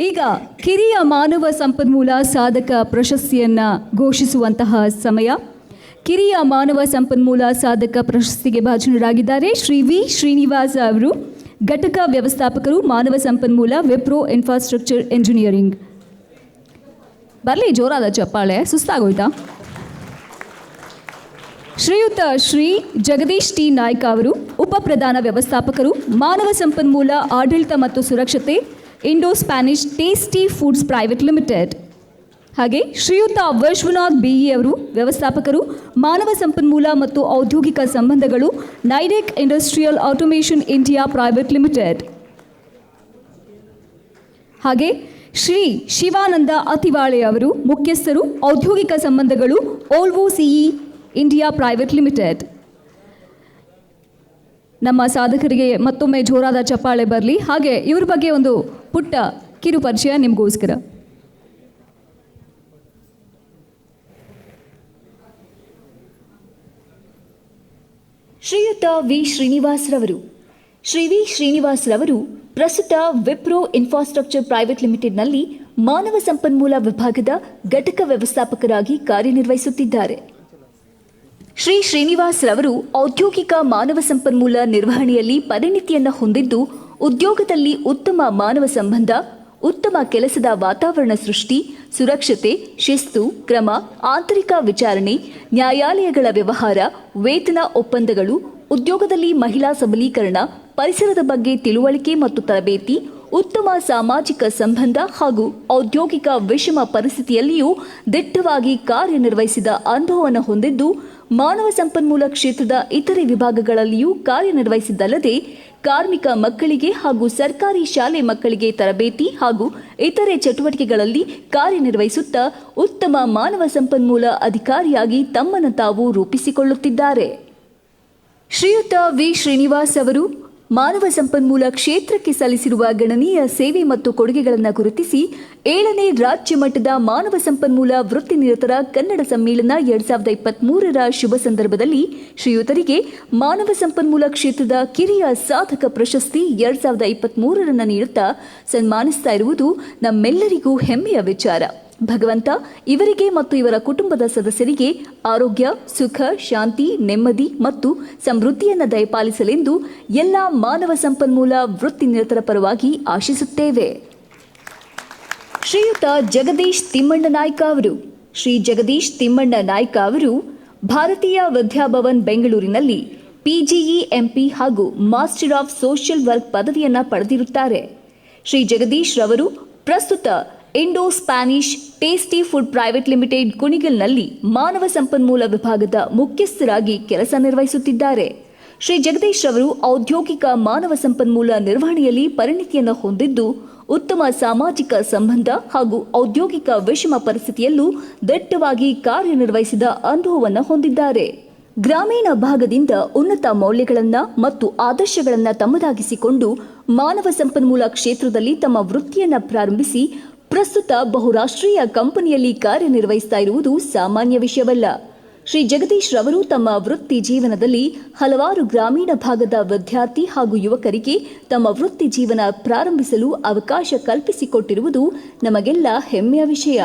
ಈಗ ಕಿರಿಯ ಮಾನವ ಸಂಪನ್ಮೂಲ ಸಾಧಕ ಪ್ರಶಸ್ತಿಯನ್ನು ಘೋಷಿಸುವಂತಹ ಸಮಯ. ಕಿರಿಯ ಮಾನವ ಸಂಪನ್ಮೂಲ ಸಾಧಕ ಪ್ರಶಸ್ತಿಗೆ ಭಾಜನರಾಗಿದ್ದಾರೆ ಶ್ರೀ ವಿ ಶ್ರೀನಿವಾಸ ಅವರು, ಘಟಕ ವ್ಯವಸ್ಥಾಪಕರು, ಮಾನವ ಸಂಪನ್ಮೂಲ, ವಿಪ್ರೋ ಇನ್ಫ್ರಾಸ್ಟ್ರಕ್ಚರ್ ಎಂಜಿನಿಯರಿಂಗ್. ಬರಲಿ, ಜೋರಾದ ಚಪ್ಪಾಳೆ, ಸುಸ್ತಾಗೋಯ್ತಾ? ಶ್ರೀಯುತ ಶ್ರೀ ಜಗದೀಶ್ ಟಿ. ನಾಯ್ಕ ಅವರು, ಉಪ ಪ್ರಧಾನ ವ್ಯವಸ್ಥಾಪಕರು, ಮಾನವ ಸಂಪನ್ಮೂಲ, ಆಡಳಿತ ಮತ್ತು ಸುರಕ್ಷತೆ Indo Spanish tasty foods private limited ಹಾಗೆ ಶ್ರೀಯುತ ವಿಶ್ವನಾಥ್ ಬಿಇ ಅವರು, ವ್ಯವಸ್ಥಾಪಕರು, ಮಾನವ ಸಂಪನ್ಮೂಲ ಮತ್ತು ಔದ್ಯೋಗಿಕ ಸಂಬಂಧಗಳು Nidec industrial automation India private limited ಹಾಗೆ ಶ್ರೀ ಶಿವಾನಂದ ಅತಿವಾಳೆ ಅವರು, ಮುಖ್ಯಸ್ಥರು, ಔದ್ಯೋಗಿಕ ಸಂಬಂಧಗಳು, Volvo CE India private limited ನಮ್ಮ ಸಾಧಕರಿಗೆ ಮತ್ತೊಮ್ಮೆ ಜೋರಾದ ಚಪ್ಪಾಳೆ ಬರಲಿ. ಹಾಗೆ ಇವ್ರ ಬಗ್ಗೆ ಒಂದು ಪುಟ್ಟ ಕಿರು ಪರಿಚಯ ನಿಮಗೋಸ್ಕರ. ಶ್ರೀಯುತ ವಿ. ಶ್ರೀನಿವಾಸ್ ರವರು ಶ್ರೀ ವಿ. ಶ್ರೀನಿವಾಸ್ ರವರು ಪ್ರಸ್ತುತ ವಿಪ್ರೋ ಇನ್ಫ್ರಾಸ್ಟ್ರಕ್ಚರ್ ಪ್ರೈವೇಟ್ ಲಿಮಿಟೆಡ್ನಲ್ಲಿ ಮಾನವ ಸಂಪನ್ಮೂಲ ವಿಭಾಗದ ಘಟಕ ವ್ಯವಸ್ಥಾಪಕರಾಗಿ ಕಾರ್ಯನಿರ್ವಹಿಸುತ್ತಿದ್ದಾರೆ. ಶ್ರೀ ಶ್ರೀನಿವಾಸ್ ರವರು ಔದ್ಯೋಗಿಕ ಮಾನವ ಸಂಪನ್ಮೂಲ ನಿರ್ವಹಣೆಯಲ್ಲಿ ಪರಿಣಿತಿಯನ್ನು ಹೊಂದಿದ್ದು, ಉದ್ಯೋಗದಲ್ಲಿ ಉತ್ತಮ ಮಾನವ ಸಂಬಂಧ, ಉತ್ತಮ ಕೆಲಸದ ವಾತಾವರಣ ಸೃಷ್ಟಿ, ಸುರಕ್ಷತೆ, ಶಿಸ್ತು, ಕ್ರಮ, ಆಂತರಿಕ ವಿಚಾರಣೆ, ನ್ಯಾಯಾಲಯಗಳ ವ್ಯವಹಾರ, ವೇತನ ಒಪ್ಪಂದಗಳು, ಉದ್ಯೋಗದಲ್ಲಿ ಮಹಿಳಾ ಸಬಲೀಕರಣ, ಪರಿಸರದ ಬಗ್ಗೆ ತಿಳುವಳಿಕೆ ಮತ್ತು ತರಬೇತಿ ಉತ್ತಮ ಸಾಮಾಜಿಕ ಸಂಬಂಧ ಹಾಗೂ ಔದ್ಯೋಗಿಕ ವಿಷಮ ಪರಿಸ್ಥಿತಿಯಲ್ಲಿಯೂ ದಿಟ್ಟವಾಗಿ ಕಾರ್ಯನಿರ್ವಹಿಸಿದ ಅನುಭವವನ್ನು ಹೊಂದಿದ್ದು, ಮಾನವ ಸಂಪನ್ಮೂಲ ಕ್ಷೇತ್ರದ ಇತರೆ ವಿಭಾಗಗಳಲ್ಲಿಯೂ ಕಾರ್ಯನಿರ್ವಹಿಸಿದ್ದಲ್ಲದೆ, ಕಾರ್ಮಿಕ ಮಕ್ಕಳಿಗೆ ಹಾಗೂ ಸರ್ಕಾರಿ ಶಾಲೆ ಮಕ್ಕಳಿಗೆ ತರಬೇತಿ ಹಾಗೂ ಇತರೆ ಚಟುವಟಿಕೆಗಳಲ್ಲಿ ಕಾರ್ಯನಿರ್ವಹಿಸುತ್ತಾ ಉತ್ತಮ ಮಾನವ ಸಂಪನ್ಮೂಲ ಅಧಿಕಾರಿಯಾಗಿ ತಮ್ಮನ್ನು ತಾವು ರೂಪಿಸಿಕೊಳ್ಳುತ್ತಿದ್ದಾರೆ. ಶ್ರೀಯುತ ವಿ. ಶ್ರೀನಿವಾಸ್ ಅವರು ಮಾನವ ಸಂಪನ್ಮೂಲ ಕ್ಷೇತ್ರಕ್ಕೆ ಸಲ್ಲಿಸಿರುವ ಗಣನೀಯ ಸೇವೆ ಮತ್ತು ಕೊಡುಗೆಗಳನ್ನು ಗುರುತಿಸಿ ಏಳನೇ ರಾಜ್ಯ ಮಟ್ಟದ ಮಾನವ ಸಂಪನ್ಮೂಲ ವೃತ್ತಿ ನಿರತರ ಕನ್ನಡ ಸಮ್ಮೇಳನ ಎರಡ್ ಸಾವಿರದ ಇಪ್ಪತ್ತ್ ಮೂರರ ಶುಭ ಸಂದರ್ಭದಲ್ಲಿ ಶ್ರೀಯುತರಿಗೆ ಮಾನವ ಸಂಪನ್ಮೂಲ ಕ್ಷೇತ್ರದ ಕಿರಿಯ ಸಾಧಕ ಪ್ರಶಸ್ತಿ ಎರಡ್ ಸಾವಿರದ ಇಪ್ಪತ್ತ್ ಮೂರರನ್ನು ನೀಡುತ್ತಾ ಸನ್ಮಾನಿಸ್ತಾ ಇರುವುದು ನಮ್ಮೆಲ್ಲರಿಗೂ ಹೆಮ್ಮೆಯ ವಿಚಾರ. ಭಗವಂತ, ಇವರಿಗೆ ಮತ್ತು ಇವರ ಕುಟುಂಬದ ಸದಸ್ಯರಿಗೆ ಆರೋಗ್ಯ, ಸುಖ, ಶಾಂತಿ, ನೆಮ್ಮದಿ ಮತ್ತು ಸಮೃದ್ಧಿಯನ್ನು ದಯಪಾಲಿಸಲೆಂದು ಎಲ್ಲ ಮಾನವ ಸಂಪನ್ಮೂಲ ವೃತ್ತಿ ನಿರತರ ಪರವಾಗಿ ಆಶಿಸುತ್ತೇವೆ. ಶ್ರೀಯುತ ಜಗದೀಶ್ ತಿಮ್ಮಣ್ಣ ನಾಯ್ಕ ಅವರು. ಶ್ರೀ ಜಗದೀಶ್ ತಿಮ್ಮಣ್ಣ ನಾಯ್ಕ ಅವರು ಭಾರತೀಯ ವಿದ್ಯಾಭವನ್ ಬೆಂಗಳೂರಿನಲ್ಲಿ ಪಿಜಿಇ ಎಂಪಿ ಹಾಗೂ ಮಾಸ್ಟರ್ ಆಫ್ ಸೋಷಿಯಲ್ ವರ್ಕ್ ಪದವಿಯನ್ನು ಪಡೆದಿರುತ್ತಾರೆ. ಶ್ರೀ ಜಗದೀಶ್ ರವರು ಪ್ರಸ್ತುತ Indo Spanish tasty food private limited ಕುಣಿಗಲ್ನಲ್ಲಿ ಮಾನವ ಸಂಪನ್ಮೂಲ ವಿಭಾಗದ ಮುಖ್ಯಸ್ಥರಾಗಿ ಕೆಲಸ ನಿರ್ವಹಿಸುತ್ತಿದ್ದಾರೆ. ಶ್ರೀ ಜಗದೀಶ್ ಅವರು ಔದ್ಯೋಗಿಕ ಮಾನವ ಸಂಪನ್ಮೂಲ ನಿರ್ವಹಣೆಯಲ್ಲಿ ಪರಿಣಿತಿಯನ್ನು ಹೊಂದಿದ್ದು, ಉತ್ತಮ ಸಾಮಾಜಿಕ ಸಂಬಂಧ ಹಾಗೂ ಔದ್ಯೋಗಿಕ ವಿಷಮ ಪರಿಸ್ಥಿತಿಯಲ್ಲೂ ದಟ್ಟವಾಗಿ ಕಾರ್ಯನಿರ್ವಹಿಸಿದ ಅನುಭವವನ್ನು ಹೊಂದಿದ್ದಾರೆ. ಗ್ರಾಮೀಣ ಭಾಗದಿಂದ ಉನ್ನತ ಮೌಲ್ಯಗಳನ್ನು ಮತ್ತು ಆದರ್ಶಗಳನ್ನು ತಮ್ಮದಾಗಿಸಿಕೊಂಡು ಮಾನವ ಸಂಪನ್ಮೂಲ ಕ್ಷೇತ್ರದಲ್ಲಿ ತಮ್ಮ ವೃತ್ತಿಯನ್ನು ಪ್ರಾರಂಭಿಸಿ ಪ್ರಸ್ತುತ ಬಹುರಾಷ್ಟ್ರೀಯ ಕಂಪನಿಯಲ್ಲಿ ಕಾರ್ಯನಿರ್ವಹಿಸ್ತಾ ಇರುವುದು ಸಾಮಾನ್ಯ ವಿಷಯವಲ್ಲ. ಶ್ರೀ ಜಗದೀಶ್ ರವರು ತಮ್ಮ ವೃತ್ತಿ ಜೀವನದಲ್ಲಿ ಹಲವಾರು ಗ್ರಾಮೀಣ ಭಾಗದ ವಿದ್ಯಾರ್ಥಿ ಹಾಗೂ ಯುವಕರಿಗೆ ತಮ್ಮ ವೃತ್ತಿ ಜೀವನ ಪ್ರಾರಂಭಿಸಲು ಅವಕಾಶ ಕಲ್ಪಿಸಿಕೊಟ್ಟಿರುವುದು ನಮಗೆಲ್ಲ ಹೆಮ್ಮೆಯ ವಿಷಯ.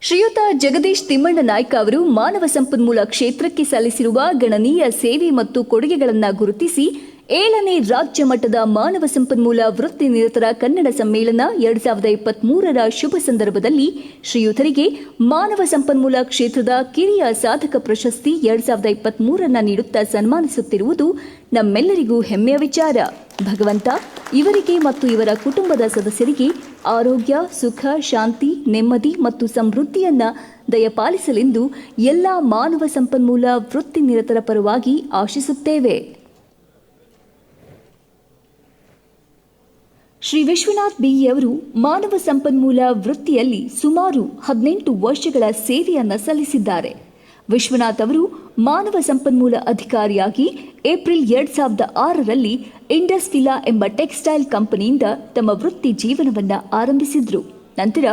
ಶ್ರೀಯುತ ಜಗದೀಶ್ ತಿಮ್ಮಣ್ಣ ನಾಯ್ಕ ಅವರು ಮಾನವ ಸಂಪನ್ಮೂಲ ಕ್ಷೇತ್ರಕ್ಕೆ ಸಲ್ಲಿಸಿರುವ ಗಣನೀಯ ಸೇವೆ ಮತ್ತು ಕೊಡುಗೆಗಳನ್ನು ಗುರುತಿಸಿ ಏಳನೇ ರಾಜ್ಯ ಮಟ್ಟದ ಮಾನವ ಸಂಪನ್ಮೂಲ ವೃತ್ತಿ ನಿರತರ ಕನ್ನಡ ಸಮ್ಮೇಳನ ಎರಡ್ ಸಾವಿರದ ಇಪ್ಪತ್ತ್ ಮೂರರ ಶುಭ ಸಂದರ್ಭದಲ್ಲಿ ಶ್ರೀಯುತರಿಗೆ ಮಾನವ ಸಂಪನ್ಮೂಲ ಕ್ಷೇತ್ರದ ಕಿರಿಯ ಸಾಧಕ ಪ್ರಶಸ್ತಿ ಎರಡ್ ಸಾವಿರದ ಇಪ್ಪತ್ತ್ ಮೂರನ್ನ ನೀಡುತ್ತಾ ಸನ್ಮಾನಿಸುತ್ತಿರುವುದು ನಮ್ಮೆಲ್ಲರಿಗೂ ಹೆಮ್ಮೆಯ ವಿಚಾರ. ಭಗವಂತ ಇವರಿಗೆ ಮತ್ತು ಇವರ ಕುಟುಂಬದ ಸದಸ್ಯರಿಗೆ ಆರೋಗ್ಯ, ಸುಖ, ಶಾಂತಿ, ನೆಮ್ಮದಿ ಮತ್ತು ಸಮೃದ್ಧಿಯನ್ನ ದಯಪಾಲಿಸಲೆಂದು ಎಲ್ಲ ಮಾನವ ಸಂಪನ್ಮೂಲ ವೃತ್ತಿ ನಿರತರ ಪರವಾಗಿ ಆಶಿಸುತ್ತೇವೆ. ಶ್ರೀ ವಿಶ್ವನಾಥ್ ಬಿ ಅವರು ಮಾನವ ಸಂಪನ್ಮೂಲ ವೃತ್ತಿಯಲ್ಲಿ ಸುಮಾರು ಹದಿನೆಂಟು ವರ್ಷಗಳ ಸೇವೆಯನ್ನು ಸಲ್ಲಿಸಿದ್ದಾರೆ. ವಿಶ್ವನಾಥ್ ಅವರು ಮಾನವ ಸಂಪನ್ಮೂಲ ಅಧಿಕಾರಿಯಾಗಿ ಏಪ್ರಿಲ್ ಎರಡ್ ಸಾವಿರದ ಆರರಲ್ಲಿ ಇಂಡಸ್ಫಿಲಾ ಎಂಬ ಟೆಕ್ಸ್ಟೈಲ್ ಕಂಪನಿಯಿಂದ ತಮ್ಮ ವೃತ್ತಿ ಜೀವನವನ್ನು ಆರಂಭಿಸಿದ್ರು. ನಂತರ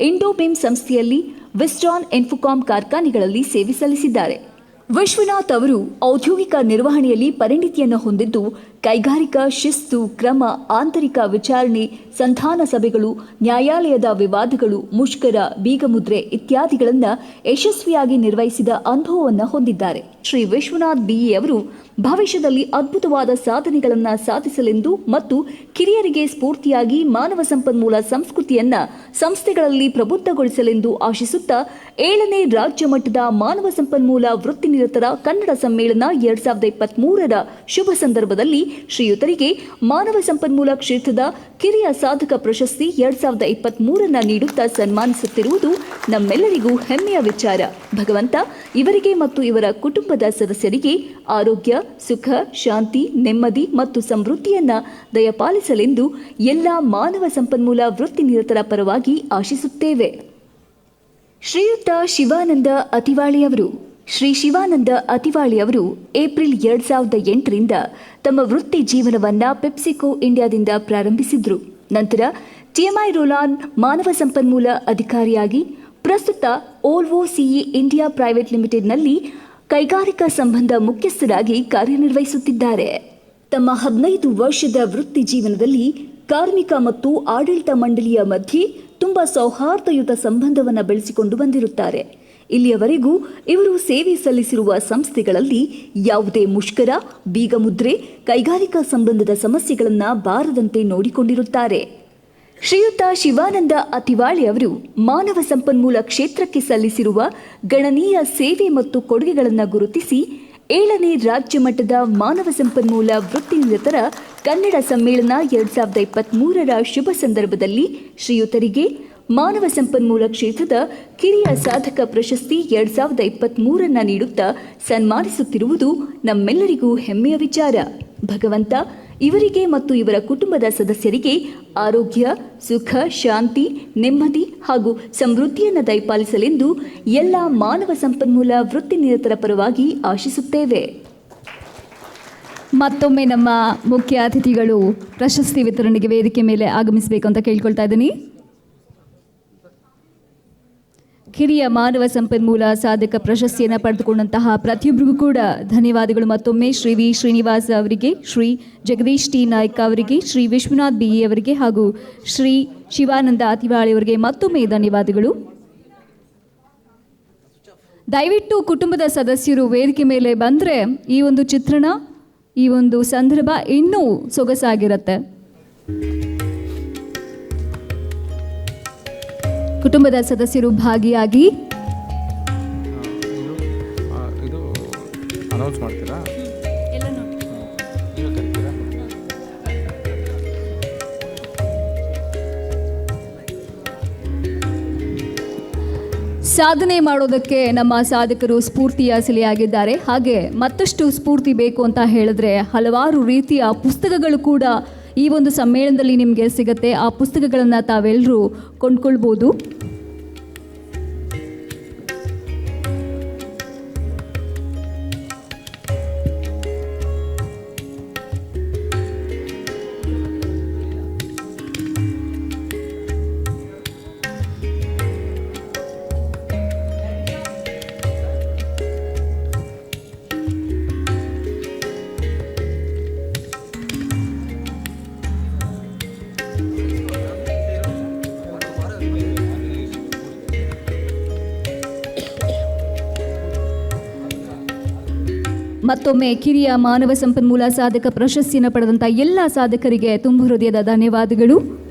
ಇಂಡೋಬೇಮ್ ಸಂಸ್ಥೆಯಲ್ಲಿ ವೆಸ್ಟ್ರಾನ್ ಎನ್ಫುಕಾಮ್ ಕಾರ್ಖಾನೆಗಳಲ್ಲಿ ಸೇವೆ ಸಲ್ಲಿಸಿದ್ದಾರೆ. ವಿಶ್ವನಾಥ್ ಅವರು ಔದ್ಯೋಗಿಕ ನಿರ್ವಹಣೆಯಲ್ಲಿ ಪರಿಣಿತಿಯನ್ನು ಹೊಂದಿದ್ದು ಕೈಗಾರಿಕಾ ಶಿಸ್ತು, ಕ್ರಮ, ಆಂತರಿಕ ವಿಚಾರಣೆ, ಸಂಧಾನ ಸಭೆಗಳು, ನ್ಯಾಯಾಲಯದ ವಿವಾದಗಳು, ಮುಷ್ಕರ, ಬೀಗಮುದ್ರೆ ಇತ್ಯಾದಿಗಳನ್ನು ಯಶಸ್ವಿಯಾಗಿ ನಿರ್ವಹಿಸಿದ ಅನುಭವವನ್ನು ಹೊಂದಿದ್ದಾರೆ. ಶ್ರೀ ವಿಶ್ವನಾಥ್ ಬಿಇ ಅವರು ಭವಿಷ್ಯದಲ್ಲಿ ಅದ್ಭುತವಾದ ಸಾಧನೆಗಳನ್ನು ಸಾಧಿಸಲೆಂದು ಮತ್ತು ಕಿರಿಯರಿಗೆ ಸ್ಫೂರ್ತಿಯಾಗಿ ಮಾನವ ಸಂಪನ್ಮೂಲ ಸಂಸ್ಕೃತಿಯನ್ನ ಸಂಸ್ಥೆಗಳಲ್ಲಿ ಪ್ರಬುದ್ಧಗೊಳಿಸಲೆಂದು ಆಶಿಸುತ್ತಾ ಏಳನೇ ರಾಜ್ಯ ಮಟ್ಟದ ಮಾನವ ಸಂಪನ್ಮೂಲ ವೃತ್ತಿನಿರತರ ಕನ್ನಡ ಸಮ್ಮೇಳನ ಎರಡ್ ಸಾವಿರದ ಇಪ್ಪತ್ತ್ ಶುಭ ಸಂದರ್ಭದಲ್ಲಿ ಶ್ರೀಯುತರಿಗೆ ಮಾನವ ಸಂಪನ್ಮೂಲ ಕ್ಷೇತ್ರದ ಕಿರಿಯ ಸಾಧಕ ಪ್ರಶಸ್ತಿ ಎರಡ್ ಸಾವಿರದ ಇಪ್ಪತ್ತ್ ಮೂರನ್ನ ನೀಡುತ್ತಾ ಸನ್ಮಾನಿಸುತ್ತಿರುವುದು ನಮ್ಮೆಲ್ಲರಿಗೂ ಹೆಮ್ಮೆಯ ವಿಚಾರ. ಭಗವಂತ ಇವರಿಗೆ ಮತ್ತು ಇವರ ಕುಟುಂಬದ ಸದಸ್ಯರಿಗೆ ಆರೋಗ್ಯ, ಸುಖ, ಶಾಂತಿ, ನೆಮ್ಮದಿ ಮತ್ತು ಸಮೃದ್ಧಿಯನ್ನ ದಯಪಾಲಿಸಲೆಂದು ಎಲ್ಲ ಮಾನವ ಸಂಪನ್ಮೂಲ ವೃತ್ತಿನಿರತರ ಪರವಾಗಿ ಆಶಿಸುತ್ತೇವೆ. ಶ್ರೀಯುತ ಶಿವಾನಂದ ಅತಿವಾಳಿಯವರು ಶ್ರೀ ಶಿವಾನಂದ ಅತಿವಾಳಿ ಅವರು ಏಪ್ರಿಲ್ ಎರಡ್ ಸಾವಿರದ ಎಂಟರಿಂದ ತಮ್ಮ ವೃತ್ತಿ ಜೀವನವನ್ನ ಪೆಪ್ಸಿಕೋ ಇಂಡಿಯಾದಿಂದ ಪ್ರಾರಂಭಿಸಿದ್ರು. ನಂತರ ಟಿಎಂಐ ರೋಲಾನ್ ಮಾನವ ಸಂಪನ್ಮೂಲ ಅಧಿಕಾರಿಯಾಗಿ ಪ್ರಸ್ತುತ Volvo C E India private ಲಿಮಿಟೆಡ್ನಲ್ಲಿ ಕೈಗಾರಿಕಾ ಸಂಬಂಧ ಮುಖ್ಯಸ್ಥರಾಗಿ ಕಾರ್ಯನಿರ್ವಹಿಸುತ್ತಿದ್ದಾರೆ. ತಮ್ಮ ಹದಿನೈದು ವರ್ಷದ ವೃತ್ತಿ ಜೀವನದಲ್ಲಿ ಕಾರ್ಮಿಕ ಮತ್ತು ಆಡಳಿತ ಮಂಡಳಿಯ ಮಧ್ಯೆ ತುಂಬಾ ಸೌಹಾರ್ದಯುತ ಸಂಬಂಧವನ್ನು ಬೆಳೆಸಿಕೊಂಡು ಬಂದಿರುತ್ತಾರೆ. ಇಲ್ಲಿಯವರೆಗೂ ಇವರು ಸೇವೆ ಸಲ್ಲಿಸಿರುವ ಸಂಸ್ಥೆಗಳಲ್ಲಿ ಯಾವುದೇ ಮುಷ್ಕರ, ಬೀಗಮುದ್ರೆ, ಕೈಗಾರಿಕಾ ಸಂಬಂಧದ ಸಮಸ್ಯೆಗಳನ್ನು ಬಾರದಂತೆ ನೋಡಿಕೊಂಡಿರುತ್ತಾರೆ. ಶ್ರೀಯುತ ಶಿವಾನಂದ ಅತಿವಾಳಿ ಅವರು ಮಾನವ ಸಂಪನ್ಮೂಲ ಕ್ಷೇತ್ರಕ್ಕೆ ಸಲ್ಲಿಸಿರುವ ಗಣನೀಯ ಸೇವೆ ಮತ್ತು ಕೊಡುಗೆಗಳನ್ನು ಗುರುತಿಸಿ ಏಳನೇ ರಾಜ್ಯ ಮಟ್ಟದ ಮಾನವ ಸಂಪನ್ಮೂಲ ವೃತ್ತಿನಿರತರ ಕನ್ನಡ ಸಮ್ಮೇಳನ ಎರಡ್ ಸಾವಿರದ ಇಪ್ಪತ್ತ್ ಶುಭ ಸಂದರ್ಭದಲ್ಲಿ ಶ್ರೀಯುತರಿಗೆ ಮಾನವ ಸಂಪನ್ಮೂಲ ಕ್ಷೇತ್ರದ ಕಿರಿಯ ಸಾಧಕ ಪ್ರಶಸ್ತಿ ಎರಡ್ ಸಾವಿರದ ಇಪ್ಪತ್ತ್ ಮೂರನ್ನ ನೀಡುತ್ತಾ ಸನ್ಮಾನಿಸುತ್ತಿರುವುದು ನಮ್ಮೆಲ್ಲರಿಗೂ ಹೆಮ್ಮೆಯ ವಿಚಾರ. ಭಗವಂತ ಇವರಿಗೆ ಮತ್ತು ಇವರ ಕುಟುಂಬದ ಸದಸ್ಯರಿಗೆ ಆರೋಗ್ಯ, ಸುಖ, ಶಾಂತಿ, ನೆಮ್ಮದಿ ಹಾಗೂ ಸಮೃದ್ಧಿಯನ್ನು ದಯಪಾಲಿಸಲೆಂದು ಎಲ್ಲ ಮಾನವ ಸಂಪನ್ಮೂಲ ವೃತ್ತಿನಿರತರ ಪರವಾಗಿ ಆಶಿಸುತ್ತೇವೆ. ಮತ್ತೊಮ್ಮೆ ನಮ್ಮ ಮುಖ್ಯ ಅತಿಥಿಗಳು ಪ್ರಶಸ್ತಿ ವಿತರಣೆಗೆ ವೇದಿಕೆ ಮೇಲೆ ಆಗಮಿಸಬೇಕು ಅಂತ ಕೇಳ್ಕೊಳ್ತಾ ಇದ್ದೀನಿ. ಕಿರಿಯ ಮಾನವ ಸಂಪನ್ಮೂಲ ಸಾಧಕ ಪ್ರಶಸ್ತಿಯನ್ನು ಪಡೆದುಕೊಂಡಂತಹ ಪ್ರತಿಯೊಬ್ಬರಿಗೂ ಕೂಡ ಧನ್ಯವಾದಗಳು. ಮತ್ತೊಮ್ಮೆ ಶ್ರೀ ವಿ. ಶ್ರೀನಿವಾಸ್ ಅವರಿಗೆ, ಶ್ರೀ ಜಗದೀಶ್ ಟಿ. ನಾಯ್ಕ ಅವರಿಗೆ, ಶ್ರೀ ವಿಶ್ವನಾಥ್ ಬಿ. ಅವರಿಗೆ ಹಾಗೂ ಶ್ರೀ ಶಿವಾನಂದ ಅತಿವಾಳಿ ಅವರಿಗೆ ಮತ್ತೊಮ್ಮೆ ಧನ್ಯವಾದಗಳು. ದಯವಿಟ್ಟು ಕುಟುಂಬದ ಸದಸ್ಯರು ವೇದಿಕೆ ಮೇಲೆ ಬಂದರೆ ಈ ಒಂದು ಚಿತ್ರಣ, ಈ ಒಂದು ಸಂದರ್ಭ ಇನ್ನೂ ಸೊಗಸಾಗಿರುತ್ತೆ. ಕುಟುಂಬದ ಸದಸ್ಯರು ಭಾಗಿಯಾಗಿ ಇದು ಅನೌನ್ಸ್ ಮಾಡ್ತೀರಾ? ನೀವೇ ಕರಿತೀರಾ? ಸಾಧನೆ ಮಾಡೋದಕ್ಕೆ ನಮ್ಮ ಸಾಧಕರು ಸ್ಫೂರ್ತಿಯ ಸೆಲೆಯಾಗಿದ್ದಾರೆ. ಹಾಗೆ ಮತ್ತಷ್ಟು ಸ್ಫೂರ್ತಿ ಬೇಕು ಅಂತ ಹೇಳಿದ್ರೆ ಹಲವಾರು ರೀತಿಯ ಪುಸ್ತಕಗಳು ಕೂಡ ಈ ಒಂದು ಸಮ್ಮೇಳನದಲ್ಲಿ ನಿಮಗೆ ಸಿಗುತ್ತೆ. ಆ ಪುಸ್ತಕಗಳನ್ನು ತಾವೆಲ್ಲರೂ ಕೊಂಡ್ಕೊಳ್ಬೋದು. ಮತ್ತೊಮ್ಮೆ ಕಿರಿಯ ಮಾನವ ಸಂಪನ್ಮೂಲ ಸಾಧಕ ಪ್ರಶಸ್ತಿಯನ್ನು ಪಡೆದಂಥ ಎಲ್ಲ ಸಾಧಕರಿಗೆ ತುಂಬು ಹೃದಯದ ಧನ್ಯವಾದಗಳು.